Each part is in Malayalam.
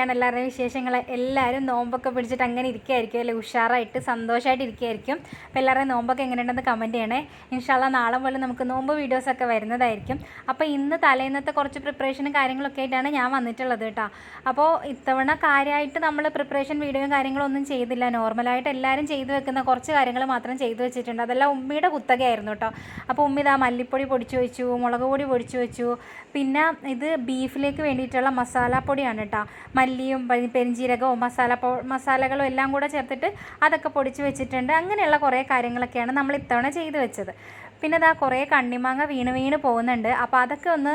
എന്തൊക്കെയാണ് എല്ലാവരുടെയും വിശേഷങ്ങൾ എല്ലാവരും നോമ്പൊക്കെ പിടിച്ചിട്ട് അങ്ങനെ ഇരിക്കുകയായിരിക്കും അല്ലെ? ഉഷാറായിട്ട് സന്തോഷമായിട്ട് ഇരിക്കുകയായിരിക്കും അപ്പോൾ എല്ലാവരുടെയും നോമ്പൊക്കെ എങ്ങനെയുണ്ടെന്ന് കമന്റ് ചെയ്യണേ. ഇൻഷാല്ല നാളെ പോലെ നമുക്ക് നോമ്പ് വീഡിയോസൊക്കെ വരുന്നതായിരിക്കും. അപ്പോൾ ഇന്ന് തലേന്നത്തെ കുറച്ച് പ്രിപ്പറേഷനും കാര്യങ്ങളൊക്കെ ആയിട്ടാണ് ഞാൻ വന്നിട്ടുള്ളത് കേട്ടോ. അപ്പോൾ ഇത്തവണ കാര്യമായിട്ട് നമ്മൾ പ്രിപ്പറേഷൻ വീഡിയോയും കാര്യങ്ങളും ഒന്നും ചെയ്തില്ല. നോർമലായിട്ട് എല്ലാവരും ചെയ്തു വെക്കുന്ന കുറച്ച് കാര്യങ്ങൾ മാത്രം ചെയ്തു വെച്ചിട്ടുണ്ട്. അതെല്ലാം ഉമ്മിയുടെ കുത്തകയായിരുന്നു കേട്ടോ. അപ്പോൾ ഉമ്മി ഇതാ മല്ലിപ്പൊടി പൊടിച്ചു വെച്ചു മുളക് പൊടി പൊടിച്ചു വെച്ചു. പിന്നെ ഇത് ബീഫിലേക്ക് വേണ്ടിയിട്ടുള്ള മസാല പൊടിയാണ് കേട്ടോ. മല്ലിയും പരി- പെരിഞ്ജീരകവും മസാല പൊ മസാലകളും എല്ലാം കൂടെ ചേർത്തിട്ട് അതൊക്കെ പൊടിച്ച് വെച്ചിട്ടുണ്ട്. അങ്ങനെയുള്ള കുറേ കാര്യങ്ങളൊക്കെയാണ് നമ്മൾ ഇത്തവണ ചെയ്തു വെച്ചത്. പിന്നെ ഇതാ കുറേ കണ്ണിമാങ്ങ വീണ് വീണ് പോകുന്നുണ്ട്. അപ്പോൾ അതൊക്കെ ഒന്ന്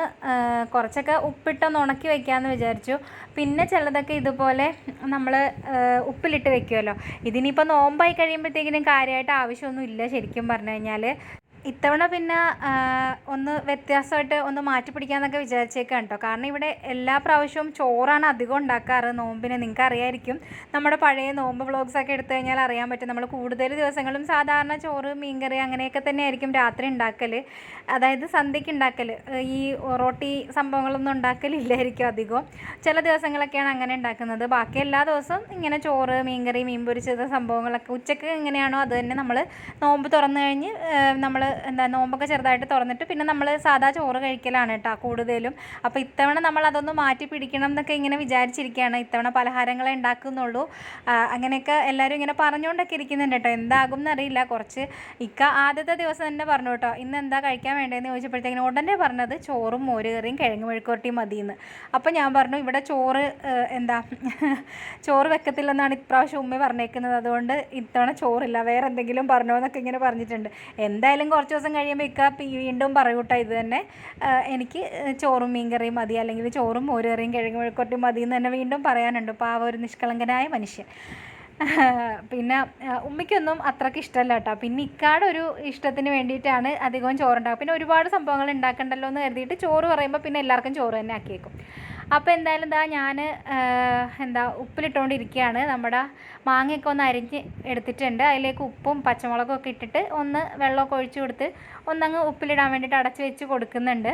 കുറച്ചൊക്കെ ഉപ്പിട്ടൊന്ന് ഉണക്കി വെക്കാമെന്ന് വിചാരിച്ചു. പിന്നെ ചിലതൊക്കെ ഇതുപോലെ നമ്മൾ ഉപ്പിലിട്ട് വെക്കുമല്ലോ ഇതിനിപ്പോൾ നോമ്പായി കഴിയുമ്പോഴത്തേക്കിനും കാര്യമായിട്ട് ആവശ്യമൊന്നുമില്ല ശരിക്കും പറഞ്ഞു കഴിഞ്ഞാൽ ഇത്തവണ പിന്നെ ഒന്ന് വ്യത്യാസമായിട്ട് ഒന്ന് മാറ്റി പിടിക്കാമെന്നൊക്കെ വിചാരിച്ചേക്കാം കേട്ടോ കാരണം ഇവിടെ എല്ലാ പ്രാവശ്യവും ചോറാണ് അധികം ഉണ്ടാക്കാറ്. നോമ്പിന് നിങ്ങൾക്ക് അറിയായിരിക്കും നമ്മുടെ പഴയ നോമ്പ് വ്ളോഗ്സ് ഒക്കെ എടുത്തു കഴിഞ്ഞാൽ അറിയാൻ പറ്റും. നമ്മൾ കൂടുതൽ ദിവസങ്ങളും സാധാരണ ചോറ് മീൻകറി അങ്ങനെയൊക്കെ തന്നെ ആയിരിക്കും രാത്രി ഉണ്ടാക്കൽ അതായത് സന്ധ്യയ്ക്ക് ഉണ്ടാക്കൽ ഈ റോട്ടി സംഭവങ്ങളൊന്നും ഉണ്ടാക്കലില്ലായിരിക്കും അധികം ചില ദിവസങ്ങളൊക്കെയാണ് അങ്ങനെ ഉണ്ടാക്കുന്നത്. ബാക്കി എല്ലാ ദിവസവും ഇങ്ങനെ ചോറ് മീൻകറി മീൻ പൊരിച്ചത് സംഭവങ്ങളൊക്കെ ഉച്ചയ്ക്ക് എങ്ങനെയാണോ അത് തന്നെ നമ്മൾ നോമ്പ് തുറന്നു കഴിഞ്ഞ് നമ്മൾ എന്താ നോമ്പൊക്കെ ചെറുതായിട്ട് തുറന്നിട്ട് പിന്നെ നമ്മൾ സാധാ ചോറ് കഴിക്കലാണ് കേട്ടോ കൂടുതലും. അപ്പോൾ ഇത്തവണ നമ്മൾ അതൊന്ന് മാറ്റി പിടിക്കണം എന്നൊക്കെ ഇങ്ങനെ വിചാരിച്ചിരിക്കുകയാണ്. ഇത്തവണ പലഹാരങ്ങളെ ഉണ്ടാക്കുന്നുള്ളൂ. അങ്ങനെയൊക്കെ എല്ലാവരും ഇങ്ങനെ പറഞ്ഞുകൊണ്ടൊക്കെ ഇരിക്കുന്നുണ്ട് കേട്ടോ. എന്താകും എന്നറിയില്ല. കുറച്ച് ഇക്ക ആദ്യത്തെ ദിവസം തന്നെ പറഞ്ഞു കേട്ടോ. ഇന്ന് എന്താ കഴിക്കാൻ വേണ്ടതെന്ന് ചോദിച്ചപ്പോഴത്തേക്കിനും ഉടനെ പറഞ്ഞത് ചോറും മോര് കറിയും കിഴങ്ങ് മെഴുക്കുവരട്ടിയും മതിയെന്ന് അപ്പോൾ ഞാൻ പറഞ്ഞു ഇവിടെ ചോറ് എന്താ ചോറ് വെക്കത്തില്ലെന്നാണ് ഇപ്രാവശ്യം ഉമ്മ പറഞ്ഞേക്കുന്നത്. അതുകൊണ്ട് ഇത്തവണ ചോറില്ല. വേറെ എന്തെങ്കിലും പറഞ്ഞോ എന്നൊക്കെ ഇങ്ങനെ പറഞ്ഞിട്ടുണ്ട്. എന്തായാലും കുറച്ച് ദിവസം കഴിയുമ്പോൾ ഇക്ക വീണ്ടും പറയൂട്ടോ ഇത് തന്നെ. എനിക്ക് ചോറും മീൻ കറിയും മതി അല്ലെങ്കിൽ ചോറും മോരുകറിയും കിഴങ്ങ് മെഴുക്കുവരട്ടിയും മതി എന്ന് തന്നെ വീണ്ടും പറയാനുണ്ട്. അപ്പോൾ ആ ഒരു നിഷ്കളങ്കനായ മനുഷ്യൻ. പിന്നെ ഉമ്മയ്ക്കൊന്നും അത്രയ്ക്ക് ഇഷ്ടമല്ല കേട്ടോ. പിന്നെ ഇക്കാടെ ഒരു ഇഷ്ടത്തിന് വേണ്ടിയിട്ടാണ് അധികവും ചോറുണ്ടാക്കുക. പിന്നെ ഒരുപാട് സംഭവങ്ങൾ ഉണ്ടാക്കണ്ടല്ലോ എന്ന് കരുതിയിട്ട് ചോറ് പറയുമ്പോൾ പിന്നെ എല്ലാവർക്കും ചോറ് തന്നെ ആക്കിയേക്കും. അപ്പോൾ എന്തായാലും എന്താ ഞാൻ എന്താ ഉപ്പിലിട്ടുകൊണ്ടിരിക്കുകയാണ് നമ്മുടെ മാങ്ങയൊക്കെ ഒന്ന് അരിഞ്ഞ് എടുത്തിട്ടുണ്ട്. അതിലേക്ക് ഉപ്പും പച്ചമുളകും ഒക്കെ ഇട്ടിട്ട് ഒന്ന് വെള്ളമൊക്കെ ഒഴിച്ച് കൊടുത്ത് ഒന്നങ്ങ് ഉപ്പിലിടാൻ വേണ്ടിയിട്ട് അടച്ച് വെച്ച് കൊടുക്കുന്നുണ്ട്.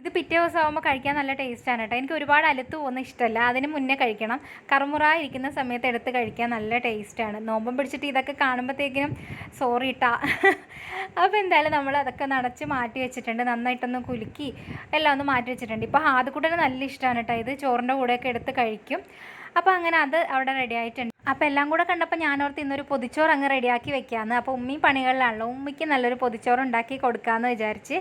ഇത് പിറ്റേ ദിവസം ആകുമ്പോൾ കഴിക്കാൻ നല്ല ടേസ്റ്റാണ് കേട്ടോ എനിക്ക് ഒരുപാട് അലുത്ത് പോകുന്ന ഇഷ്ടമല്ല അതിന് മുന്നേ കഴിക്കണം. കറുമുറ ഇരിക്കുന്ന സമയത്ത് എടുത്ത് കഴിക്കാൻ നല്ല ടേസ്റ്റാണ് നോമ്പം പിടിച്ചിട്ട് ഇതൊക്കെ കാണുമ്പോഴത്തേക്കിനും സോറി ഇട്ടാ അപ്പോൾ എന്തായാലും നമ്മൾ അതൊക്കെ നടച്ച് മാറ്റി വെച്ചിട്ടുണ്ട്. നന്നായിട്ടൊന്ന് കുലുക്കി എല്ലാം ഒന്ന് മാറ്റി വെച്ചിട്ടുണ്ട്. ഇപ്പോൾ ഹാദക്കൂട്ടന് നല്ല ഇഷ്ടമാണ് കേട്ടോ ഇത്. ചോറിന്റെ കൂടെയൊക്കെ എടുത്ത് കഴിക്കും. അപ്പോൾ അങ്ങനെ അത് അവിടെ റെഡി ആയിട്ടുണ്ട്. അപ്പോൾ എല്ലാം കൂടെ കണ്ടപ്പോൾ ഞാനോർത്ത് ഇന്നൊരു പൊതിച്ചോറ് അങ്ങ് റെഡിയാക്കി വെക്കാമെന്ന് അപ്പോൾ ഉമ്മി പണികളിലാണല്ലോ. ഉമ്മിക്ക് നല്ലൊരു പൊതിച്ചോറ് ഉണ്ടാക്കി കൊടുക്കാമെന്ന് വിചാരിച്ച്.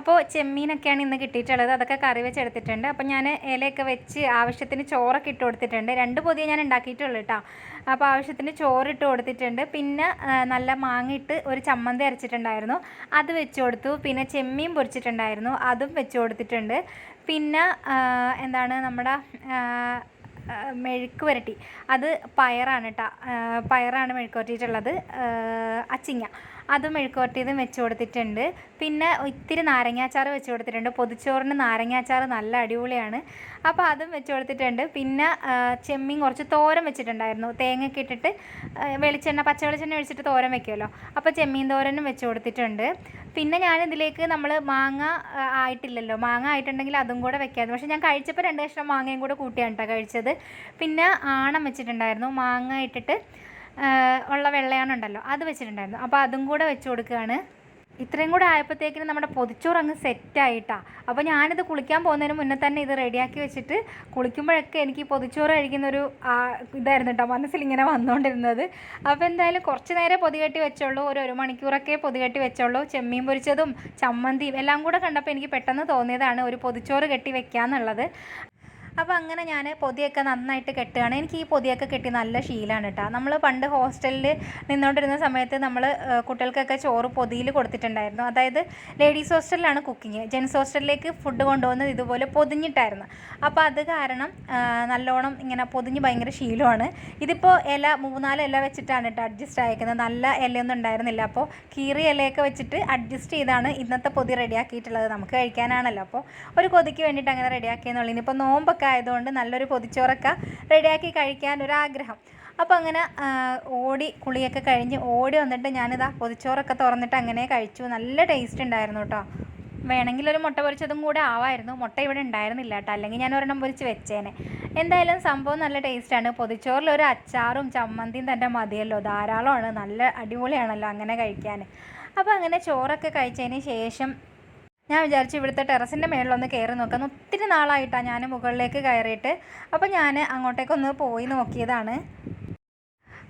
അപ്പോൾ ചെമ്മീനൊക്കെയാണ് ഇന്ന് കിട്ടിയിട്ടുള്ളത്. അതൊക്കെ കറി വെച്ചെടുത്തിട്ടുണ്ട് അപ്പോൾ ഞാൻ ഇലയൊക്കെ വെച്ച് ആവശ്യത്തിന് ചോറൊക്കെ ഇട്ട് കൊടുത്തിട്ടുണ്ട്. രണ്ട് പൊതിയെ ഞാൻ ഉണ്ടാക്കിയിട്ടുള്ളൂ കേട്ടോ അപ്പോൾ ആവശ്യത്തിന് ചോറിട്ട് കൊടുത്തിട്ടുണ്ട്. പിന്നെ നല്ല മാങ്ങിയിട്ട് ഒരു ചമ്മന്തി അരച്ചിട്ടുണ്ടായിരുന്നു. അത് വെച്ച് കൊടുത്തു. പിന്നെ ചെമ്മീൻ പൊരിച്ചിട്ടുണ്ടായിരുന്നു. അതും വെച്ച് കൊടുത്തിട്ടുണ്ട്. പിന്നെ എന്താണ് നമ്മുടെ മെഴുക്ക് പുരട്ടി അത് പയറാണ് കേട്ടോ പയറാണ് മെഴുക്ക് പുരട്ടിയിട്ടുള്ളത് അച്ചിങ്ങ. അത് മെഴുക്കുവരട്ടിയതും വെച്ച് കൊടുത്തിട്ടുണ്ട്. പിന്നെ ഇത്തിരി നാരങ്ങാച്ചാർ വെച്ച് കൊടുത്തിട്ടുണ്ട്. പൊതിച്ചോറിന് നാരങ്ങാച്ചാർ നല്ല അടിപൊളിയാണ്. അപ്പോൾ അതും വെച്ച് കൊടുത്തിട്ടുണ്ട്. പിന്നെ ചെമ്മീൻ കുറച്ച് തോരൻ വെച്ചിട്ടുണ്ടായിരുന്നു. തേങ്ങയൊക്കെ ഇട്ടിട്ട് വെളിച്ചെണ്ണ പച്ച വെളിച്ചെണ്ണ ഒഴിച്ചിട്ട് തോരൻ വെക്കുമല്ലോ. അപ്പോൾ ചെമ്മീൻ തോരനും വെച്ച് കൊടുത്തിട്ടുണ്ട്. പിന്നെ ഞാനിതിലേക്ക് നമ്മൾ മാങ്ങ ആയിട്ടില്ലല്ലോ. മാങ്ങ ആയിട്ടുണ്ടെങ്കിൽ അതും കൂടെ വെക്കാമായിരുന്നു. പക്ഷേ ഞാൻ കഴിച്ചപ്പോൾ രണ്ട് കഷ്ണം മാങ്ങയും കൂടെ കൂട്ടിയാണ് കേട്ടോ കഴിച്ചത്. പിന്നെ ആണം വെച്ചിട്ടുണ്ടായിരുന്നു. മാങ്ങ ഇട്ടിട്ട് ഉള്ള വെള്ളയാണുണ്ടല്ലോ അത് വെച്ചിട്ടുണ്ടായിരുന്നു. അപ്പോൾ അതും കൂടെ വെച്ച് കൊടുക്കുകയാണ്. ഇത്രയും കൂടെ ആയപ്പോഴത്തേക്കിനും നമ്മുടെ പൊതിച്ചോറ് അങ്ങ് സെറ്റായിട്ടാ അപ്പോൾ ഞാനിത് കുളിക്കാൻ പോകുന്നതിന് മുന്നേ തന്നെ ഇത് റെഡിയാക്കി വെച്ചിട്ട് കുളിക്കുമ്പോഴൊക്കെ എനിക്ക് പൊതിച്ചോറ് കഴിക്കുന്നൊരു ഇതായിരുന്നു കേട്ടോ. മനസ്സിൽ ഇങ്ങനെ വന്നുകൊണ്ടിരുന്നത് അപ്പോൾ എന്തായാലും കുറച്ച് നേരം പൊതികെട്ടി വെച്ചോളൂ. ഒരു ഒരു മണിക്കൂറൊക്കെ പൊതികെട്ടി വെച്ചോളൂ. ചെമ്മീൻ പൊരിച്ചതും ചമ്മന്തിയും എല്ലാം കൂടെ കണ്ടപ്പോൾ എനിക്ക് പെട്ടെന്ന് തോന്നിയതാണ് ഒരു പൊതിച്ചോറ് കെട്ടി വെക്കാന്നുള്ളത്. അപ്പോൾ അങ്ങനെ ഞാൻ പൊതിയൊക്കെ നന്നായിട്ട് കെട്ടുകയാണ്. എനിക്ക് ഈ പൊതിയൊക്കെ കെട്ടി നല്ല ശീലമാണ് കേട്ടോ നമ്മൾ പണ്ട് ഹോസ്റ്റലിൽ നിന്നുകൊണ്ടിരുന്ന സമയത്ത് നമ്മൾ കുട്ടികൾക്കൊക്കെ ചോറ് പൊതിയിൽ കൊടുത്തിട്ടുണ്ടായിരുന്നു. അതായത് ലേഡീസ് ഹോസ്റ്റലിലാണ് കുക്കിങ്. ജെൻസ് ഹോസ്റ്റലിലേക്ക് ഫുഡ് കൊണ്ടുപോകുന്നത് ഇതുപോലെ പൊതിഞ്ഞിട്ടായിരുന്നു. അപ്പോൾ അത് കാരണം നല്ലോണം ഇങ്ങനെ പൊതിഞ്ഞ് ഭയങ്കര ശീലമാണ്. ഇതിപ്പോൾ ഇല മൂന്നാൽ ഇല വെച്ചിട്ടാണ് കേട്ടോ അഡ്ജസ്റ്റ് ആയിരിക്കുന്നത് നല്ല ഇലയൊന്നും ഉണ്ടായിരുന്നില്ല. അപ്പോൾ കീറി ഇലയൊക്കെ വെച്ചിട്ട് അഡ്ജസ്റ്റ് ചെയ്താണ് ഇന്നത്തെ പൊതി റെഡിയാക്കിയിട്ടുള്ളത് നമുക്ക് കഴിക്കാനാണല്ലോ. അപ്പോൾ ഒരു കൊതിക്ക് വേണ്ടിയിട്ട് അങ്ങനെ റെഡിയാക്കിയെന്നുള്ളൂ. ഇനിയിപ്പോൾ നോമ്പൊക്കെ ആയതുകൊണ്ട് നല്ലൊരു പൊതിച്ചോറൊക്കെ റെഡിയാക്കി കഴിക്കാൻ ഒരാഗ്രഹം അപ്പോൾ അങ്ങനെ ഓടി കുളിയൊക്കെ കഴിഞ്ഞ് ഓടി വന്നിട്ട് ഞാനിതാ പൊതിച്ചോറൊക്കെ തുറന്നിട്ട് അങ്ങനെ കഴിച്ചു. നല്ല ടേസ്റ്റ് ഉണ്ടായിരുന്നു കേട്ടോ വേണമെങ്കിൽ ഒരു മുട്ട പൊരിച്ചതും കൂടെ ആവായിരുന്നു. മുട്ട ഇവിടെ ഉണ്ടായിരുന്നില്ല കേട്ടോ അല്ലെങ്കിൽ ഞാൻ ഒരെണ്ണം പൊരിച്ച് വെച്ചേനെ. എന്തായാലും സംഭവം നല്ല ടേസ്റ്റാണ് പൊതിച്ചോറിൽ ഒരു അച്ചാറും ചമ്മന്തിയും തന്നെ മതിയല്ലോ. ധാരാളമാണ്. നല്ല അടിപൊളിയാണല്ലോ അങ്ങനെ കഴിക്കാൻ. അപ്പോൾ അങ്ങനെ ചോറൊക്കെ കഴിച്ചതിന് ശേഷം ഞാൻ വിചാരിച്ചു ഇവിടുത്തെ ടെറസിന്റെ മേളിലൊന്ന് കയറി നോക്കാം. ഒത്തിരി നാളായിട്ടാണ് ഞാൻ മുകളിലേക്ക് കയറിയിട്ട്. അപ്പോൾ ഞാൻ അങ്ങോട്ടേക്കൊന്ന് പോയി നോക്കിയതാണ്.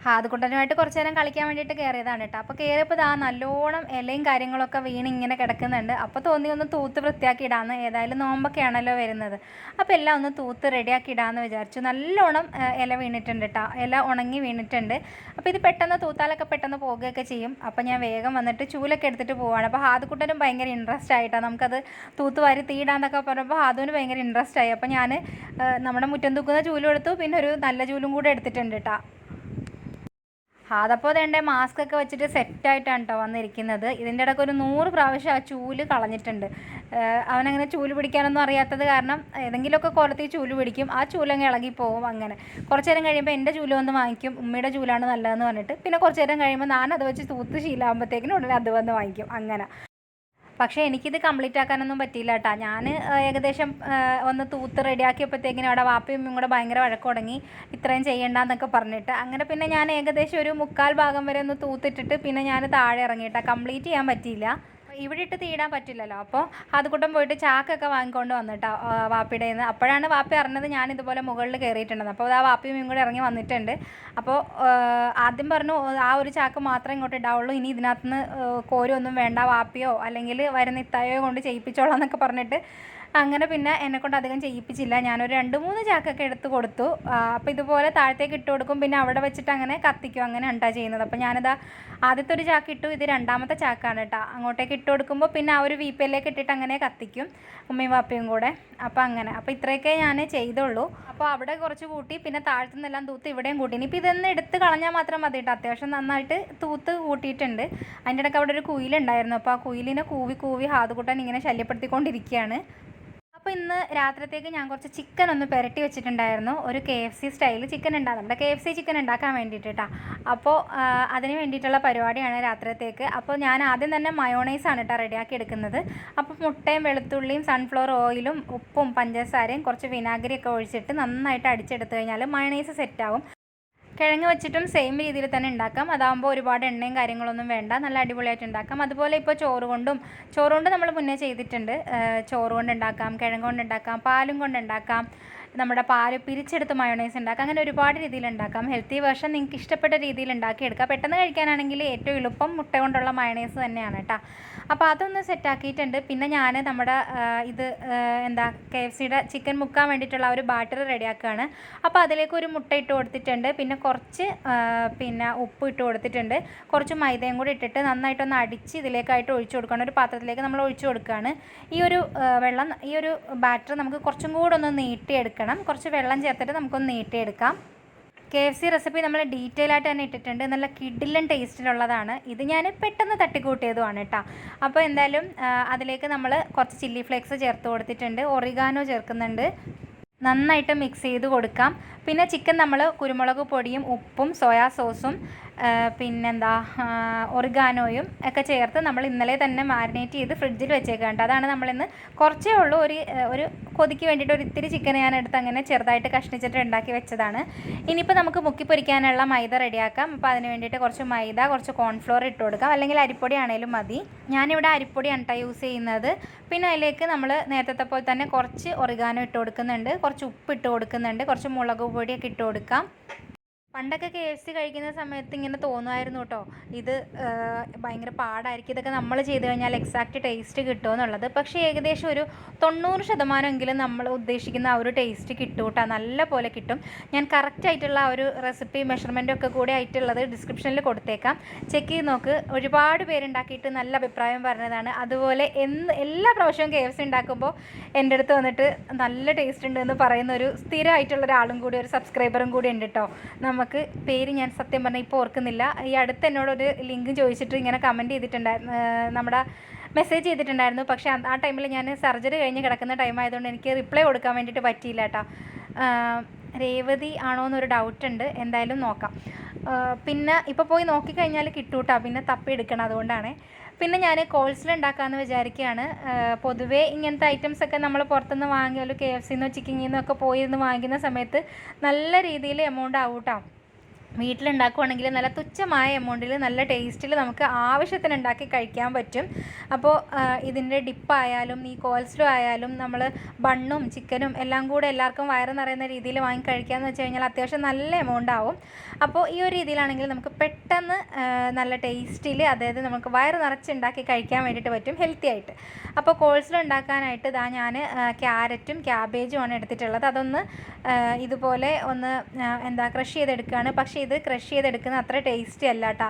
ഹാദുക്കുട്ടനുമായിട്ട് കുറച്ച് നേരം കളിക്കാൻ വേണ്ടിയിട്ട് കയറിയതാണ് കേട്ടോ. അപ്പോൾ കയറിയപ്പോൾ ഇതാ നല്ലോണം ഇലയും കാര്യങ്ങളൊക്കെ വീണ് ഇങ്ങനെ കിടക്കുന്നുണ്ട്. അപ്പോൾ തോന്നി ഒന്ന് തൂത്ത് വൃത്തിയാക്കി ഇടാന്ന്. ഏതായാലും നോമ്പൊക്കെയാണല്ലോ വരുന്നത്. അപ്പോൾ എല്ലാം ഒന്ന് തൂത്ത് റെഡിയാക്കി ഇടാന്ന് വിചാരിച്ചു. നല്ലോണം ഇല വീണിട്ടുണ്ട് കേട്ടോ. ഇല ഉണങ്ങി വീണിട്ടുണ്ട്. അപ്പോൾ ഇത് പെട്ടെന്ന് തൂത്താലൊക്കെ പെട്ടെന്ന് പോകുകയൊക്കെ ചെയ്യും. അപ്പോൾ ഞാൻ വേഗം വന്നിട്ട് ചൂലൊക്കെ എടുത്തിട്ട് പോവാണ് അപ്പോൾ ഹാദുക്കുട്ടനും ഭയങ്കര ഇൻട്രസ്റ്റ് ആയിട്ടാ. നമുക്കത് തൂത്ത് വാരി തീടാന്നൊക്കെ പറഞ്ഞപ്പോൾ ഹാദുവിന് ഭയങ്കര ഇൻട്രസ്റ്റ് ആയി. അപ്പോൾ ഞാൻ നമ്മുടെ മുറ്റം തൂക്കുന്ന ചൂലും എടുത്തു. പിന്നെ ഒരു നല്ല ചൂലും കൂടെ എടുത്തിട്ടുണ്ട് കേട്ടോ. അതപ്പോൾ അതേണ്ട മാസ്ക് ഒക്കെ വെച്ചിട്ട് സെറ്റായിട്ടാണ് കേട്ടോ വന്നിരിക്കുന്നത്. ഇതിന്റെ ഇടയ്ക്ക് ഒരു നൂറ് പ്രാവശ്യം ആ ചൂൽ കളഞ്ഞിട്ടുണ്ട്. അവനങ്ങനെ ചൂൽ പിടിക്കാനൊന്നും അറിയാത്തത് കാരണം ഏതെങ്കിലുമൊക്കെ കുളത്തിൽ ചൂൽ പിടിക്കും. ആ ചൂലങ്ങ് ഇളകി പോകും അങ്ങനെ. കുറച്ച് നേരം കഴിയുമ്പോൾ എന്റെ ചൂൽ വന്ന് വാങ്ങിക്കും. ഉമ്മയുടെ ചൂലാണ് നല്ലതെന്ന് പറഞ്ഞിട്ട്. പിന്നെ കുറച്ച് നേരം കഴിയുമ്പോൾ ഞാൻ അത് വെച്ച് തൂത്ത് ശീലാകുമ്പോഴത്തേക്കിനും ഉടനെ അത് വന്ന് വാങ്ങിക്കും. അങ്ങനെ. പക്ഷേ എനിക്കിത് കംപ്ലീറ്റ് ആക്കാനൊന്നും പറ്റിയില്ല കേട്ടോ ഞാൻ ഏകദേശം ഒന്ന് തൂത്ത് റെഡിയാക്കിയപ്പോഴത്തേക്കിനും അവിടെ വാപ്പയും കൂടെ ഭയങ്കര വഴക്ക് തുടങ്ങി ഇത്രയും ചെയ്യണ്ടെന്നൊക്കെ പറഞ്ഞിട്ട്. അങ്ങനെ പിന്നെ ഞാൻ ഏകദേശം ഒരു മുക്കാൽ ഭാഗം വരെ ഒന്ന് തൂത്തിട്ടിട്ട് പിന്നെ ഞാൻ താഴെ ഇറങ്ങിയിട്ടാണ് കംപ്ലീറ്റ് ചെയ്യാൻ പറ്റിയില്ല. ഇവിടെ ഇട്ട് തീടാൻ പറ്റില്ലല്ലോ. അപ്പോൾ അതുകൂട്ടം പോയിട്ട് ചാക്കൊക്കെ വാങ്ങിക്കൊണ്ട് വന്നിട്ടോ വാപ്പിയുടെ നിന്ന് അപ്പോഴാണ് വാപ്പി അറിഞ്ഞത് ഞാൻ ഇതുപോലെ മുകളിൽ കയറിയിട്ടുണ്ടെന്ന്. അപ്പോൾ ആ വാപ്പിയും കൂടെ ഇറങ്ങി വന്നിട്ടുണ്ട്. അപ്പോൾ ആദ്യം പറഞ്ഞു ആ ഒരു ചാക്ക് മാത്രമേ ഇങ്ങോട്ട് ഇടാവുള്ളൂ. ഇനി ഇതിനകത്തുനിന്ന് കോരൊന്നും വേണ്ട വാപ്പിയോ അല്ലെങ്കിൽ വരുന്ന ഇത്തായോ കൊണ്ട് ചെയ്യിപ്പിച്ചോളാം എന്നൊക്കെ പറഞ്ഞിട്ട് അങ്ങനെ പിന്നെ എന്നെ കൊണ്ട് അധികം ചെയ്യിപ്പിച്ചില്ല. ഞാനൊരു രണ്ട് മൂന്ന് ചാക്കൊക്കെ എടുത്ത് കൊടുത്തു. അപ്പോൾ ഇതുപോലെ താഴത്തേക്ക് ഇട്ട് കൊടുക്കും. പിന്നെ അവിടെ വെച്ചിട്ട് അങ്ങനെ കത്തിക്കും. അങ്ങനെ ഉണ്ടാ ചെയ്യുന്നത്. അപ്പോൾ ഞാനിതാ ആദ്യത്തെ ഒരു ചാക്ക് ഇട്ടു. ഇത് രണ്ടാമത്തെ ചാക്കാണ് കേട്ടോ അങ്ങോട്ടേക്ക് ഇട്ട് കൊടുക്കുമ്പോൾ പിന്നെ ആ ഒരു വീപ്പയിലേക്ക് ഇട്ടിട്ട് അങ്ങനെ കത്തിക്കും. ഉമ്മയും വാപ്പയും കൂടെ. അപ്പോൾ അങ്ങനെ. അപ്പോൾ ഇത്രയൊക്കെ ഞാൻ ചെയ്തുള്ളൂ. അപ്പോൾ അവിടെ കുറച്ച് കൂട്ടി പിന്നെ താഴത്തു നിന്നെല്ലാം തൂത്ത് ഇവിടെയും കൂട്ടി. ഇനിയിപ്പോൾ ഇതൊന്ന് എടുത്ത് കളഞ്ഞാൽ മാത്രം മതി കേട്ടോ അത്യാവശ്യം നന്നായിട്ട് തൂത്ത് കൂട്ടിയിട്ടുണ്ട്. അതിന്റെ ഇടയ്ക്ക് അവിടെ ഒരു കുയിലുണ്ടായിരുന്നു അപ്പോൾ ആ കുയിലിനെ കൂവി കൂവി ഹാതുകൂട്ടാൻ ഇങ്ങനെ ശല്യപ്പെടുത്തിക്കൊണ്ടിരിക്കുകയാണ്. അപ്പോൾ ഇന്ന് രാത്രിത്തേക്ക് ഞാൻ കുറച്ച് ചിക്കൻ ഒന്ന് പുരട്ടി വെച്ചിട്ടുണ്ടായിരുന്നു. ഒരു K F C style chicken ഉണ്ടാകും നമ്മുടെ കെ എഫ് സി ചിക്കൻ ഉണ്ടാക്കാൻ വേണ്ടിയിട്ട് അപ്പോൾ അതിന് വേണ്ടിയിട്ടുള്ള പരിപാടിയാണ് രാത്രിത്തേക്ക്. അപ്പോൾ ഞാൻ ആദ്യം തന്നെ മയോണൈസാണ് കേട്ടോ റെഡിയാക്കി എടുക്കുന്നത്. അപ്പോൾ മുട്ടയും വെളുത്തുള്ളിയും സൺഫ്ലവർ ഓയിലും ഉപ്പും പഞ്ചസാരയും കുറച്ച് വിനാഗിരിയൊക്കെ ഒഴിച്ചിട്ട് നന്നായിട്ട് അടിച്ചെടുത്ത് കഴിഞ്ഞാൽ മയോണൈസ് സെറ്റാവും കിഴങ്ങ് വെച്ചിട്ടും സെയിം രീതിയിൽ തന്നെ ഉണ്ടാക്കാം. അതാകുമ്പോൾ ഒരുപാട് എണ്ണയും കാര്യങ്ങളൊന്നും വേണ്ട. നല്ല അടിപൊളിയായിട്ട് ഉണ്ടാക്കാം. അതുപോലെ ഇപ്പോൾ ചോറ് കൊണ്ടും ചോറ് കൊണ്ട് നമ്മൾ മുന്നേ ചെയ്തിട്ടുണ്ട്. ചോറ് കൊണ്ട് ഉണ്ടാക്കാം കിഴങ്ങ് കൊണ്ട് ഉണ്ടാക്കാം പാലും കൊണ്ട് ഉണ്ടാക്കാം. നമ്മുടെ പാൽ പിരിച്ചെടുത്ത് മയോണൈസ് ഉണ്ടാക്കാം. അങ്ങനെ ഒരുപാട് രീതിയിൽ ഉണ്ടാക്കാം. ഹെൽത്തി വേർഷൻ നിങ്ങൾക്ക് ഇഷ്ടപ്പെട്ട രീതിയിൽ ഉണ്ടാക്കിയെടുക്കാം. പെട്ടെന്ന് കഴിക്കാനാണെങ്കിൽ ഏറ്റവും എളുപ്പം മുട്ട കൊണ്ടുള്ള മയോണൈസ് തന്നെയാണ് കേട്ടോ. അപ്പോൾ അതൊന്ന് സെറ്റാക്കിയിട്ടുണ്ട് പിന്നെ ഞാൻ നമ്മുടെ ഇത് എന്താ കെ എഫ് സിയുടെ ചിക്കൻ മുക്കാൻ വേണ്ടിയിട്ടുള്ള ഒരു ബാറ്റർ റെഡിയാക്കുകയാണ്. അപ്പോൾ അതിലേക്ക് ഒരു മുട്ട ഇട്ട് കൊടുത്തിട്ടുണ്ട്. പിന്നെ കുറച്ച് പിന്നെ ഉപ്പ് ഇട്ട് കൊടുത്തിട്ടുണ്ട്. കുറച്ച് മൈദയും കൂടി ഇട്ടിട്ട് നന്നായിട്ടൊന്ന് അടിച്ച് ഇതിലേക്കായിട്ട് ഒഴിച്ചു കൊടുക്കണം. ഒരു പാത്രത്തിലേക്ക് നമ്മൾ ഒഴിച്ചു കൊടുക്കുകയാണ്. ഈ ഒരു വെള്ളം ഈ ഒരു ബാറ്റർ നമുക്ക് കുറച്ചും കൂടെ ഒന്ന് നീട്ടിയെടുക്കണം കുറച്ച് വെള്ളം ചേർത്തിട്ട് നമുക്കൊന്ന് നീട്ടിയെടുക്കാം. കെ എഫ് സി റെസിപ്പി നമ്മൾ ഡീറ്റെയിൽ ആയിട്ട് തന്നെ ഇട്ടിട്ടുണ്ട്. നല്ല കിഡിലൻ ടേസ്റ്റിലുള്ളതാണ് ഇത് ഞാൻ പെട്ടെന്ന് തട്ടിക്കൂട്ടിയതുമാണ് കേട്ടോ അപ്പോൾ എന്തായാലും അതിലേക്ക് നമ്മൾ കുറച്ച് ചില്ലി ഫ്ലേക്സ് ചേർത്ത് കൊടുത്തിട്ടുണ്ട്. ഒറിഗാനോ ചേർക്കുന്നുണ്ട്. നന്നായിട്ട് മിക്സ് ചെയ്ത് കൊടുക്കാം. പിന്നെ ചിക്കൻ നമ്മൾ കുരുമുളക് പൊടിയും ഉപ്പും സോയാ സോസും പിന്നെന്താ ഒറിഗാനോയും ഒക്കെ ചേർത്ത് നമ്മൾ ഇന്നലെ തന്നെ മാരിനേറ്റ് ചെയ്ത് ഫ്രിഡ്ജിൽ വെച്ചേക്കാണ്ട് അതാണ് നമ്മളിന്ന് കുറച്ചേ ഉള്ളൂ ഒരു ഒരു കൊതിക്ക് വേണ്ടിയിട്ട് ഒരു ഇത്തിരി ചിക്കൻ ഞാൻ എടുത്ത് അങ്ങനെ ചെറുതായിട്ട് കഷ്ണിച്ചിട്ട് ഉണ്ടാക്കി വെച്ചതാണ്. ഇനിയിപ്പോൾ നമുക്ക് മുക്കി പൊരിക്കാനുള്ള മൈദ റെഡിയാക്കാം. അപ്പോൾ അതിന് വേണ്ടിയിട്ട് കുറച്ച് മൈദ കുറച്ച് കോൺഫ്ലോർ ഇട്ട് കൊടുക്കാം. അല്ലെങ്കിൽ അരിപ്പൊടി ആണെങ്കിലും മതി. ഞാനിവിടെ അരിപ്പൊടിയാണ് കേട്ടോ യൂസ് ചെയ്യുന്നത്. പിന്നെ അതിലേക്ക് നമ്മൾ നേരത്തെ പോലെ തന്നെ കുറച്ച് ഒറിഗാനോ ഇട്ട് കൊടുക്കുന്നുണ്ട്. കുറച്ച് ഉപ്പ് ഇട്ട് കൊടുക്കുന്നുണ്ട്. കുറച്ച് മുളക് പൊടിയൊക്കെ ഇട്ട് കൊടുക്കാം. പണ്ടൊക്കെ കെ എഫ് സി കഴിക്കുന്ന സമയത്ത് ഇങ്ങനെ തോന്നുമായിരുന്നു കേട്ടോ ഇത് ഭയങ്കര പാടായിരിക്കും ഇതൊക്കെ നമ്മൾ ചെയ്ത് കഴിഞ്ഞാൽ എക്സാക്റ്റ് ടേസ്റ്റ് കിട്ടുമെന്നുള്ളത് പക്ഷേ ഏകദേശം ഒരു തൊണ്ണൂറ് ശതമാനമെങ്കിലും നമ്മൾ ഉദ്ദേശിക്കുന്ന ആ ഒരു ടേസ്റ്റ് കിട്ടും കേട്ടോ നല്ല പോലെ കിട്ടും. ഞാൻ കറക്റ്റ് ആയിട്ടുള്ള ആ ഒരു റെസിപ്പി മെഷർമെന്റ് ഒക്കെ കൂടി ആയിട്ടുള്ളത് ഡിസ്ക്രിപ്ഷനിൽ കൊടുത്തേക്കാം. ചെക്ക് ചെയ്ത് നോക്ക്. ഒരുപാട് പേരുണ്ടാക്കിയിട്ട് നല്ല അഭിപ്രായം പറഞ്ഞതാണ്. അതുപോലെ എന്ന് എല്ലാ പ്രാവശ്യവും കെ എഫ് സി ഉണ്ടാക്കുമ്പോൾ എന്റെ അടുത്ത് വന്നിട്ട് നല്ല ടേസ്റ്റ് ഉണ്ട് എന്ന് പറയുന്ന ഒരു സ്ഥിരമായിട്ടുള്ള ഒരാളും കൂടി ഒരു സബ്സ്ക്രൈബറും കൂടി ഉണ്ട് കേട്ടോ നമുക്ക് പേര് ഞാൻ സത്യം പറഞ്ഞാൽ ഇപ്പോൾ ഓർക്കുന്നില്ല. ഈ അടുത്ത് എന്നോടൊരു ലിങ്ക് ചോദിച്ചിട്ട് ഇങ്ങനെ കമന്റ് ചെയ്തിട്ടുണ്ടായിരുന്നു. നമ്മുടെ മെസ്സേജ് ചെയ്തിട്ടുണ്ടായിരുന്നു. പക്ഷേ ആ ടൈമിൽ ഞാൻ സർജറി കഴിഞ്ഞ് കിടക്കുന്ന ടൈം ആയതുകൊണ്ട് എനിക്ക് റിപ്ലൈ കൊടുക്കാൻ വേണ്ടിയിട്ട് പറ്റിയില്ല കേട്ടോ. രേവതി ആണോ എന്നൊരു ഡൗട്ട് ഉണ്ട്. എന്തായാലും നോക്കാം. പിന്നെ ഇപ്പോൾ പോയി നോക്കിക്കഴിഞ്ഞാൽ കിട്ടൂട്ടാ. പിന്നെ തപ്പി എടുക്കണം അതുകൊണ്ടാണ്. പിന്നെ ഞാൻ കോൾസിൽ ഉണ്ടാക്കാമെന്ന് വിചാരിക്കുകയാണ് പൊതുവേ ഇങ്ങനത്തെ ഐറ്റംസ് ഒക്കെ നമ്മൾ പുറത്തുനിന്ന് വാങ്ങിയാലും കെ എഫ് സിന്നോ ചിക്കിങ്ങിന്നോ ഒക്കെ പോയിരുന്ന് വാങ്ങിക്കുന്ന സമയത്ത് നല്ല രീതിയിൽ എമൗണ്ട് ആവൂട്ടോ വീട്ടിലുണ്ടാക്കുവാണെങ്കിൽ നല്ല തുച്ഛമായ എമൗണ്ടിൽ നല്ല ടേസ്റ്റിൽ നമുക്ക് ആവശ്യത്തിന് ഉണ്ടാക്കി കഴിക്കാൻ പറ്റും. അപ്പോൾ ഇതിന്റെ ഡിപ്പായാലും ഈ കോൾസ്ലോ ആയാലും നമ്മൾ ബണ്ണും ചിക്കനും എല്ലാം കൂടെ എല്ലാവർക്കും വയറ് നിറയുന്ന രീതിയിൽ വാങ്ങി കഴിക്കാമെന്ന് വെച്ച് കഴിഞ്ഞാൽ അത്യാവശ്യം നല്ല എമൗണ്ട് ആവും. അപ്പോൾ ഈ ഒരു രീതിയിലാണെങ്കിൽ നമുക്ക് പെട്ടെന്ന് നല്ല ടേസ്റ്റിൽ അതായത് നമുക്ക് വയറ് നിറച്ച് ഉണ്ടാക്കി കഴിക്കാൻ വേണ്ടിയിട്ട് പറ്റും ഹെൽത്തി ആയിട്ട്. അപ്പോൾ കോൾസ്ലോ ഉണ്ടാക്കാനായിട്ട് ഇതാ ഞാൻ ക്യാരറ്റും ക്യാബേജും ആണ് എടുത്തിട്ടുള്ളത്. അതൊന്ന് ഇതുപോലെ ഒന്ന് എന്താ ക്രഷ് ചെയ്തെടുക്കുകയാണ് പക്ഷേ ഇത് ക്രഷ് ചെയ്തെടുക്കുന്ന അത്ര ടേസ്റ്റി അല്ല കേട്ടോ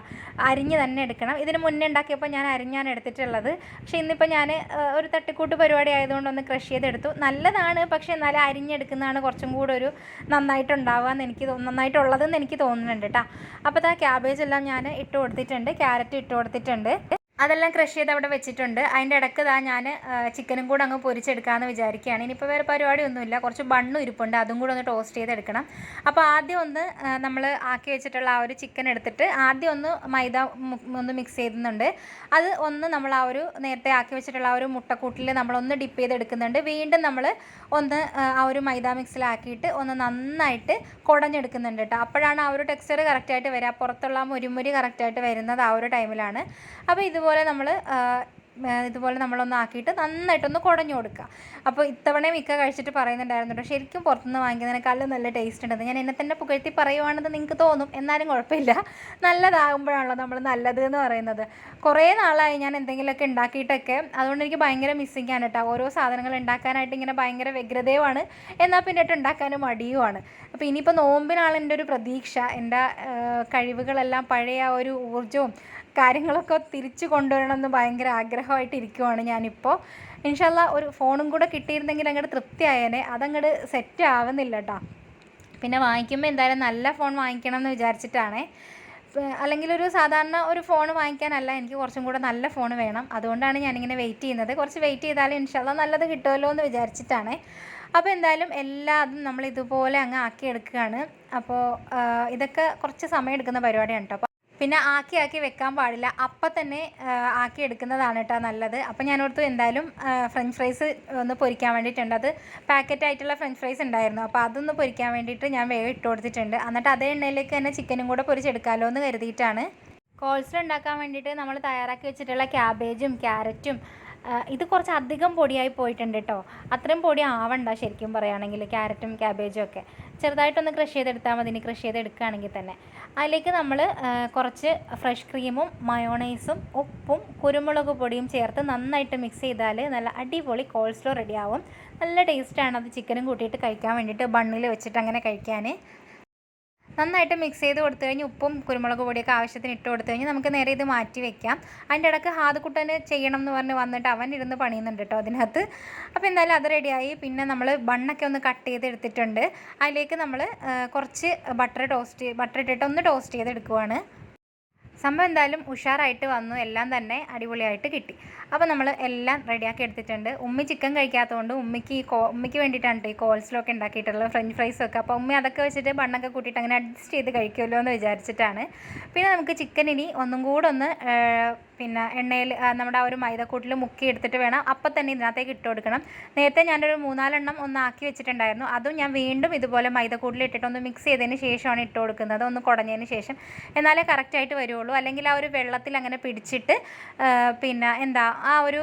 അരിഞ്ഞ് തന്നെ എടുക്കണം. ഇതിന് മുന്നേ ഉണ്ടാക്കിയപ്പോൾ ഞാൻ അരിഞ്ഞാണ് എടുത്തിട്ടുള്ളത്. പക്ഷേ ഇന്നിപ്പോൾ ഞാൻ ഒരു തട്ടിക്കൂട്ട് പരിപാടി ആയതുകൊണ്ട് ഒന്ന് ക്രഷ് ചെയ്തെടുത്തു. നല്ലതാണ്. പക്ഷേ എന്നാലും അരിഞ്ഞെടുക്കുന്നതാണ് കുറച്ചും കൂടെ ഒരു നന്നായിട്ടുണ്ടാവുക എന്ന് എനിക്ക് നന്നായിട്ടുള്ളതെന്ന് എനിക്ക് തോന്നുന്നുണ്ട് കേട്ടോ അപ്പോൾ ആ ക്യാബേജ് എല്ലാം ഞാൻ ഇട്ട് കൊടുത്തിട്ടുണ്ട്. ക്യാരറ്റ് ഇട്ട് കൊടുത്തിട്ടുണ്ട്. അതെല്ലാം ക്രഷ് ചെയ്ത് അവിടെ വെച്ചിട്ടുണ്ട്. അതിന്റെ ഇടയ്ക്ക് ഇതാ ഞാൻ ചിക്കനും കൂടെ അങ്ങ് പൊരിച്ചെടുക്കാമെന്ന് വിചാരിക്കുകയാണ്. ഇനിയിപ്പോൾ വേറെ പരിപാടിയൊന്നുമില്ല. കുറച്ച് ബണ്ണും ഇരിപ്പുണ്ട്. അതും കൂടെ ഒന്ന് ടോസ്റ്റ് ചെയ്തെടുക്കണം. അപ്പോൾ ആദ്യം ഒന്ന് നമ്മൾ ആക്കി വെച്ചിട്ടുള്ള ആ ഒരു ചിക്കൻ എടുത്തിട്ട് ആദ്യം ഒന്ന് മൈദ ഒന്ന് മിക്സ് ചെയ്യുന്നുണ്ട്. അത് ഒന്ന് നമ്മൾ ആ ഒരു നേരത്തെ ആക്കി വെച്ചിട്ടുള്ള ആ ഒരു മുട്ടക്കൂട്ടിൽ നമ്മളൊന്ന് ഡിപ്പ് ചെയ്തെടുക്കുന്നുണ്ട്. വീണ്ടും നമ്മൾ ഒന്ന് ആ, ഒരു മൈദ മിക്സിലാക്കിയിട്ട് ഒന്ന് നന്നായിട്ട് കുടഞ്ഞെടുക്കുന്നുണ്ട് കേട്ടോ അപ്പോഴാണ് ആ ഒരു ടെക്സ്ചർ കറക്റ്റായിട്ട് വരിക പുറത്തുള്ള മുരിമുരി കറക്റ്റായിട്ട് വരുന്നത് ആ ഒരു ടൈമിലാണ് അപ്പോൾ ഇതുപോലെ നമ്മൾ ഇതുപോലെ നമ്മളൊന്ന് ആക്കിയിട്ട് നന്നായിട്ടൊന്ന് കുടഞ്ഞു കൊടുക്കുക. അപ്പോൾ ഇത്തവണ മിക്ക കഴിച്ചിട്ട് പറയുന്നുണ്ടായിരുന്നു കേട്ടോ ശരിക്കും പുറത്തുനിന്ന് വാങ്ങിക്കുന്നതിനേക്കാളും നല്ല ടേസ്റ്റ് ഉണ്ടെന്ന് ഞാൻ എന്നെ തന്നെ പുകഴ്ത്തി പറയുവാണെന്ന് നിങ്ങൾക്ക് തോന്നും. എന്നാലും കുഴപ്പമില്ല. നല്ലതാകുമ്പോഴാണല്ലോ നമ്മൾ നല്ലത് എന്ന് പറയുന്നത്. കുറേ നാളായി ഞാൻ എന്തെങ്കിലുമൊക്കെ ഉണ്ടാക്കിയിട്ടൊക്കെ അതുകൊണ്ട് എനിക്ക് ഭയങ്കര മിസ്സിംഗ് ആണ് കേട്ടോ ഓരോ സാധനങ്ങൾ ഉണ്ടാക്കാനായിട്ട് ഇങ്ങനെ ഭയങ്കര വ്യഗ്രതയുമാണ്. എന്നാൽ പിന്നിട്ട് ഉണ്ടാക്കാനും മടിയുമാണ്. അപ്പോൾ ഇനിയിപ്പോൾ നോമ്പിനാണ് എന്റെ ഒരു പ്രതീക്ഷ. എന്റെ കഴിവുകളെല്ലാം പഴയ ഒരു ഊർജവും കാര്യങ്ങളൊക്കെ തിരിച്ചു കൊണ്ടുവരണം എന്ന് ഭയങ്കര ആഗ്രഹമായിട്ട് ഇരിക്കുവാണ് ഞാനിപ്പോൾ ഇൻഷല്ല ഒരു ഫോണും കൂടെ കിട്ടിയിരുന്നെങ്കിൽ അങ്ങോട്ട് തൃപ്തിയായേനെ. അതങ്ങോട്ട് സെറ്റ് ആവുന്നില്ല കേട്ടോ പിന്നെ വാങ്ങിക്കുമ്പോൾ എന്തായാലും നല്ല ഫോൺ വാങ്ങിക്കണം എന്ന് വിചാരിച്ചിട്ടാണേ. അല്ലെങ്കിൽ ഒരു സാധാരണ ഒരു ഫോൺ വാങ്ങിക്കാനല്ല എനിക്ക് കുറച്ചും കൂടെ നല്ല ഫോൺ വേണം. അതുകൊണ്ടാണ് ഞാനിങ്ങനെ വെയിറ്റ് ചെയ്യുന്നത്. കുറച്ച് വെയിറ്റ് ചെയ്താലും ഇൻഷാല്ല നല്ലത് കിട്ടുമല്ലോ എന്ന് വിചാരിച്ചിട്ടാണ്. അപ്പോൾ എന്തായാലും എല്ലാതും നമ്മൾ ഇതുപോലെ അങ്ങ് ആക്കി എടുക്കുകയാണ് അപ്പോൾ ഇതൊക്കെ കുറച്ച് സമയം എടുക്കുന്ന പരിപാടിയാണ് കേട്ടോ പിന്നെ ആക്കി ആക്കി വെക്കാൻ പാടില്ല. അപ്പം തന്നെ ആക്കി എടുക്കുന്നതാണ് കേട്ടോ നല്ലത്. അപ്പം ഞാൻ ഓർത്തു എന്തായാലും ഫ്രഞ്ച് ഫ്രൈസ് ഒന്ന് പൊരിക്കാൻ വേണ്ടിയിട്ടുണ്ട്. അത് പാക്കറ്റ് ആയിട്ടുള്ള ഫ്രഞ്ച് ഫ്രൈസ് ഉണ്ടായിരുന്നു. അപ്പോൾ അതൊന്ന് പൊരിക്കാൻ വേണ്ടിയിട്ട് ഞാൻ വേഗം ഇട്ട് കൊടുത്തിട്ടുണ്ട്. എന്നിട്ട് അതേ എണ്ണയിലേക്ക് തന്നെ ചിക്കനും കൂടെ പൊരിച്ചെടുക്കാമല്ലോ എന്ന് കരുതിയിട്ടാണ്. കോൾസ്ലോ ഉണ്ടാക്കാൻ വേണ്ടിയിട്ട് നമ്മൾ തയ്യാറാക്കി വെച്ചിട്ടുള്ള ക്യാബേജും ക്യാരറ്റും ഇത് കുറച്ച് അധികം പൊടിയായി പോയിട്ടുണ്ട് കേട്ടോ അത്രയും പൊടി ആവണ്ട ശരിക്കും പറയുകയാണെങ്കിൽ ക്യാരറ്റും ക്യാബേജും ഒക്കെ. ചെറുതായിട്ടൊന്ന് ക്രഷ് ചെയ്തെടുത്താൽ മതി. ഇനി ക്രഷ് ചെയ്തെടുക്കുകയാണെങ്കിൽ തന്നെ. അതിലേക്ക് നമ്മൾ കുറച്ച് ഫ്രഷ് ക്രീമും മയോണൈസും ഉപ്പും കുരുമുളക് പൊടിയും ചേർത്ത് നന്നായിട്ട് മിക്സ് ചെയ്താൽ നല്ല അടിപൊളി കോൾസ്ലോ റെഡിയാവും നല്ല ടേസ്റ്റാണ് അത് ചിക്കനും കൂട്ടിയിട്ട് കഴിക്കാൻ വേണ്ടിയിട്ട് ബണ്ണിൽ വെച്ചിട്ട് അങ്ങനെ കഴിക്കാൻ നന്നായിട്ട് മിക്സ് ചെയ്ത് കൊടുത്തു കഴിഞ്ഞ് ഉപ്പും കുരുമുളക് പൊടിയൊക്കെ ആവശ്യത്തിന് ഇട്ട് കൊടുത്തു കഴിഞ്ഞാൽ നമുക്ക് നേരെ ഇത് മാറ്റി വെക്കാം. അതിന്റെ ഇടയ്ക്ക് ഹാദക്കുട്ടന് ചെയ്യണം എന്ന് പറഞ്ഞ് വന്നിട്ട് അവൻ ഇരുന്ന് പണിയുന്നുണ്ട് കേട്ടോ അതിനകത്ത്. അപ്പോൾ എന്തായാലും അത് റെഡിയായി പിന്നെ നമ്മൾ ബണ്ണൊക്കെ ഒന്ന് കട്ട് ചെയ്ത് എടുത്തിട്ടുണ്ട്. അതിലേക്ക് നമ്മൾ കുറച്ച് ബട്ടർ ടോസ്റ്റ് ബട്ടർ ഇട്ടിട്ട് ഒന്ന് ടോസ്റ്റ് ചെയ്ത് എടുക്കുവാണ്. സംഭവം എന്തായാലും ഉഷാറായിട്ട് വന്നു. എല്ലാം തന്നെ അടിപൊളിയായിട്ട് കിട്ടി. അപ്പോൾ നമ്മൾ എല്ലാം റെഡിയാക്കി എടുത്തിട്ടുണ്ട്. ഉമ്മി ചിക്കൻ കഴിക്കാത്തതുകൊണ്ട് ഉമ്മിക്ക് ഈ കോ ഉമ്മിക്ക് വേണ്ടിയിട്ടാണ് ഈ കോൾസിലൊക്കെ ഉണ്ടാക്കിയിട്ടുള്ളത് ഫ്രഞ്ച് ഫ്രൈസൊക്കെ അപ്പോൾ ഉമ്മി അതൊക്കെ വെച്ചിട്ട് ബണ്ണൊക്കെ കൂട്ടിയിട്ട് അങ്ങനെ അഡ്ജസ്റ്റ് ചെയ്ത് കഴിക്കുമല്ലോ എന്ന് വിചാരിച്ചിട്ടാണ്. പിന്നെ നമുക്ക് ചിക്കൻ ഇനി ഒന്നും കൂടെ ഒന്ന് പിന്നെ എണ്ണയിൽ നമ്മുടെ ആ ഒരു മൈദക്കൂട്ടിൽ മുക്കി എടുത്തിട്ട് വേണം. അപ്പം തന്നെ ഇതിനകത്തേക്ക് ഇട്ട് കൊടുക്കണം. നേരത്തെ ഞാനൊരു മൂന്നാലെണ്ണം ഒന്ന് ആക്കി വെച്ചിട്ടുണ്ടായിരുന്നു. അതും ഞാൻ വീണ്ടും ഇതുപോലെ മൈദക്കൂട്ടിൽ ഇട്ടിട്ട് ഒന്ന് മിക്സ് ചെയ്തതിന് ശേഷമാണ് ഇട്ട് കൊടുക്കുന്നത്. ഒന്ന് കുടഞ്ഞതിന് ശേഷം. എന്നാലേ കറക്റ്റായിട്ട് വരുള്ളൂ. അല്ലെങ്കിൽ ആ ഒരു വെള്ളത്തിൽ അങ്ങനെ പിടിച്ചിട്ട് പിന്നെ എന്താ ആ ഒരു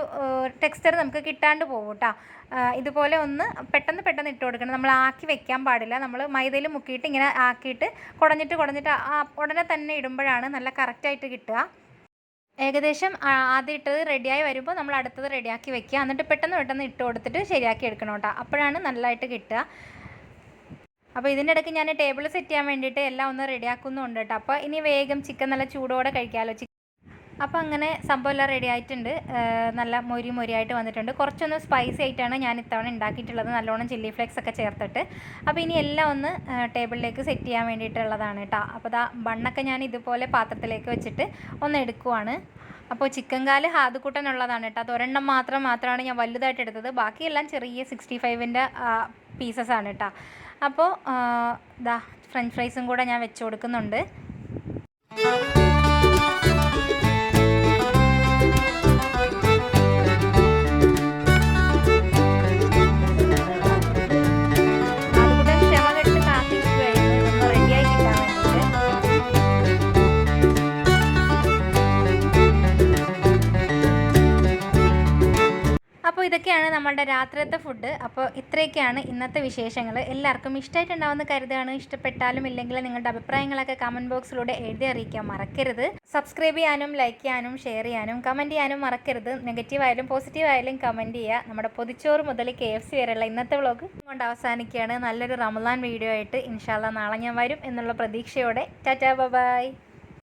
ടെക്സ്ചർ നമുക്ക് കിട്ടാണ്ട് പോകും കേട്ടോ ഇതുപോലെ ഒന്ന് പെട്ടെന്ന് പെട്ടെന്ന് ഇട്ട് കൊടുക്കണം. നമ്മൾ ആക്കി വെക്കാൻ പാടില്ല. നമ്മൾ മൈദയിൽ മുക്കിയിട്ട് ഇങ്ങനെ ആക്കിയിട്ട് കുടഞ്ഞിട്ട് കുടഞ്ഞിട്ട് ഉടനെ തന്നെ ഇടുമ്പോഴാണ് നല്ല കറക്റ്റായിട്ട് കിട്ടുക. ഏകദേശം ആദ്യം ഇട്ടത് റെഡിയായി വരുമ്പോൾ നമ്മൾ അടുത്തത് റെഡിയാക്കി വെക്കുക. എന്നിട്ട് പെട്ടെന്ന് പെട്ടെന്ന് ഇട്ട് കൊടുത്തിട്ട് ശരിയാക്കി എടുക്കണം കേട്ടോ. അപ്പോഴാണ് നല്ലതായിട്ട് കിട്ടുക. അപ്പോൾ ഇതിന്റെ ഇടയ്ക്ക് ഞാൻ ടേബിൾ സെറ്റ് ചെയ്യാൻ വേണ്ടിയിട്ട് എല്ലാം ഒന്ന് റെഡിയാക്കുന്നുണ്ട് കേട്ടോ. അപ്പോൾ ഇനി വേഗം ചിക്കൻ നല്ല ചൂടോടെ കഴിക്കാമല്ലോ അപ്പോൾ അങ്ങനെ സംഭവം എല്ലാം റെഡി ആയിട്ടുണ്ട്. നല്ല മൊരി മൊരിയായിട്ട് വന്നിട്ടുണ്ട്. കുറച്ചൊന്ന് സ്പൈസി ആയിട്ടാണ് ഞാൻ ഇത്തവണ ഉണ്ടാക്കിയിട്ടുള്ളത്. നല്ലോണം ചില്ലി ഫ്ലേക്സ് ഒക്കെ ചേർത്തിട്ട്. അപ്പോൾ ഇനി എല്ലാം ഒന്ന് ടേബിളിലേക്ക് സെറ്റ് ചെയ്യാൻ വേണ്ടിയിട്ടുള്ളതാണ് കേട്ടോ അപ്പോൾ ദാ ബണ്ണൊക്കെ ഞാൻ ഇതുപോലെ പാത്രത്തിലേക്ക് വെച്ചിട്ട് ഒന്ന് എടുക്കുവാണ്. അപ്പോൾ ചിക്കൻ കാൽ ഹാദുക്കൂട്ടനുള്ളതാണ് കേട്ടോ അത് ഒരെണ്ണം മാത്രം മാത്രമാണ് ഞാൻ വലുതായിട്ട് എടുത്തത്. ബാക്കിയെല്ലാം ചെറിയ സിക്സ്റ്റി ഫൈവിന്റെ പീസസ് ആണ് കേട്ടോ അപ്പോൾ ഇതാ ഫ്രഞ്ച് ഫ്രൈസും കൂടെ ഞാൻ വെച്ച് കൊടുക്കുന്നുണ്ട്. ഇതൊക്കെയാണ് നമ്മുടെ രാത്രിയത്തെ ഫുഡ് അപ്പോൾ ഇത്രയൊക്കെയാണ് ഇന്നത്തെ വിശേഷങ്ങൾ എല്ലാവർക്കും ഇഷ്ടമായിട്ടുണ്ടാവുമെന്ന് കരുതുകയാണ്. ഇഷ്ടപ്പെട്ടാലും ഇല്ലെങ്കിൽ നിങ്ങളുടെ അഭിപ്രായങ്ങളൊക്കെ കമന്റ് ബോക്സിലൂടെ എഴുതി അറിയിക്കാൻ മറക്കരുത്. സബ്സ്ക്രൈബ് ചെയ്യാനും ലൈക്ക് ചെയ്യാനും ഷെയർ ചെയ്യാനും കമന്റ് ചെയ്യാനും മറക്കരുത്. നെഗറ്റീവ് ആയാലും പോസിറ്റീവ് ആയാലും കമന്റ് ചെയ്യുക. നമ്മുടെ പൊതിച്ചോറ് മുതൽ കെ എഫ് സി വരെയുള്ള ഇന്നത്തെ വ്ളോഗ് കൊണ്ട് അവസാനിക്കുകയാണ്. നല്ലൊരു റമദാൻ വീഡിയോ ആയിട്ട് ഇൻഷാല്ല നാളെ ഞാൻ വരും എന്നുള്ള പ്രതീക്ഷയോടെ. Tata bye.